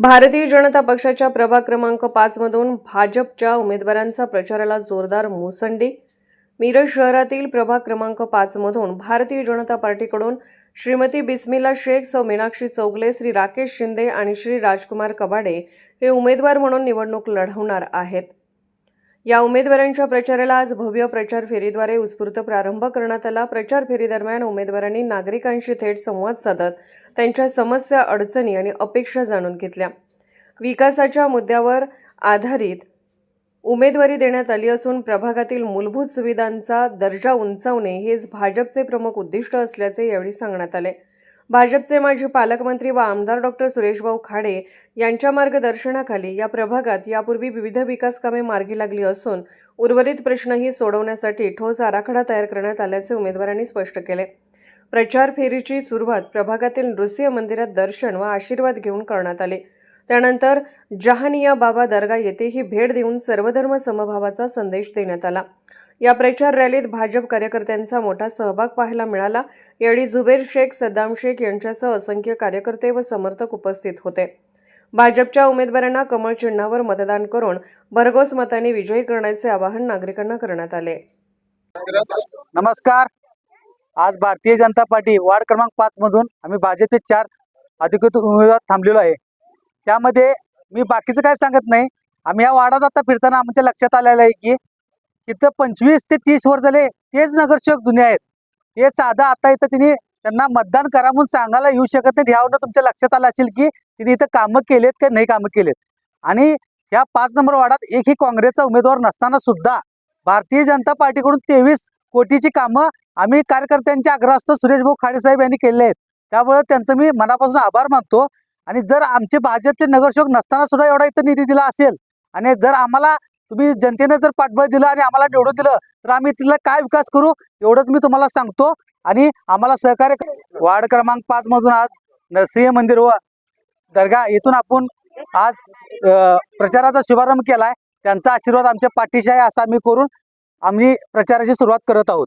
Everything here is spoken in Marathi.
भारतीय जनता पक्षाच्या प्रभाग क्रमांक पाचमधून भाजपच्या उमेदवारांचा प्रचाराला जोरदार मुसंडी. मिरज शहरातील प्रभाग क्रमांक पाचमधून भारतीय जनता पार्टीकडून श्रीमती बिस्मिला शेख सौ मीनाक्षी चौगले श्री राकेश शिंदे आणि श्री राजकुमार कबाडे हे उमेदवार म्हणून निवडणूक लढवणार आहेत. या उमेदवारांच्या प्रचाराला आज भव्य प्रचार फेरीद्वारे उत्स्फूर्त प्रारंभ करण्यात आला. प्रचार फेरीदरम्यान उमेदवारांनी नागरिकांशी थेट संवाद साधत त्यांच्या समस्या अडचणी आणि अपेक्षा जाणून घेतल्या. विकासाच्या मुद्द्यावर आधारित उमेदवारी देण्यात आली असून प्रभागातील मूलभूत सुविधांचा दर्जा उंचावणे हेच भाजपचे प्रमुख उद्दिष्ट असल्याचे यावेळी सांगण्यात आले. भाजपचे माजी पालकमंत्री व आमदार डॉक्टर सुरेशभाऊ खाडे यांच्या मार्गदर्शनाखाली या प्रभागात यापूर्वी विविध विकास कामे मार्गी लागली असून उर्वरित प्रश्नही सोडवण्यासाठी ठोस आराखडा तयार करण्यात आल्याचे उमेदवारांनी स्पष्ट केले. प्रचार फेरीची सुरुवात प्रभागातील नृसिंह मंदिरात दर्शन व आशीर्वाद घेऊन करण्यात आले. त्यानंतर जहानिया बाबा दर्गा येथेही भेट देऊन सर्वधर्म समभावाचा संदेश देण्यात आला. या प्रचार रॅलीत भाजप कार्यकर्त्यांचा मोठा सहभाग पाहायला मिळाला. यावेळी जुबेर शेख सद्दाम शेख यांच्यासह असंख्य कार्यकर्ते व समर्थक उपस्थित होते. भाजपच्या उमेदवारांना कमळ चिन्हावर मतदान करून भरघोस मताने विजयी करण्याचे आवाहन नागरिकांना करण्यात आले. नमस्कार. आज भारतीय जनता पार्टी वार्ड क्रमांक पाच मधून आम्ही भाजपचे चार अधिकृत उमेदवार थांबलेलो आहे. त्यामध्ये मी बाकीचं काय सांगत नाही. आम्ही या वार्डात आता फिरताना आमच्या लक्षात आलेलं आहे की इथं पंचवीस ते तीस वर झाले तेच नगरसेवक जुने आहेत. ते साधा आता इथं तिने त्यांना मतदान करा म्हणून सांगायला येऊ शकत नाही. ह्यावरनं तुमच्या लक्षात आलं असेल की तिने इथं कामं केलेत का नाही कामं केलेत? आणि ह्या पाच नंबर वार्डात एकही काँग्रेसचा उमेदवार नसताना सुद्धा भारतीय जनता पार्टीकडून तेवीस कोटीची कामं आम्ही कार्यकर्त्यांच्या आग्रहास्तव सुरेश भाऊ खाडे साहेब यांनी केले आहेत. त्यामुळे त्यांचं मी मनापासून आभार मानतो. आणि जर आमचे भाजपचे नगरसेवक नसताना सुद्धा एवढा इथं निधी दिला असेल आणि जर आम्हाला तुम्ही जनतेने जर पाठबळ दिलं आणि आम्हाला निवडून दिलं तर आम्ही तिथला काय विकास करू एवढंच मी तुम्हाला सांगतो. आणि आम्हाला सहकार्य वार्ड क्रमांक पाच मधून आज नरसिंह मंदिर व दर्गा इथून आपण आज प्रचाराचा शुभारंभ केलाय. त्यांचा आशीर्वाद आमच्या पाठीशी आहे असा आम्ही करून आम्ही प्रचाराची सुरुवात करत आहोत.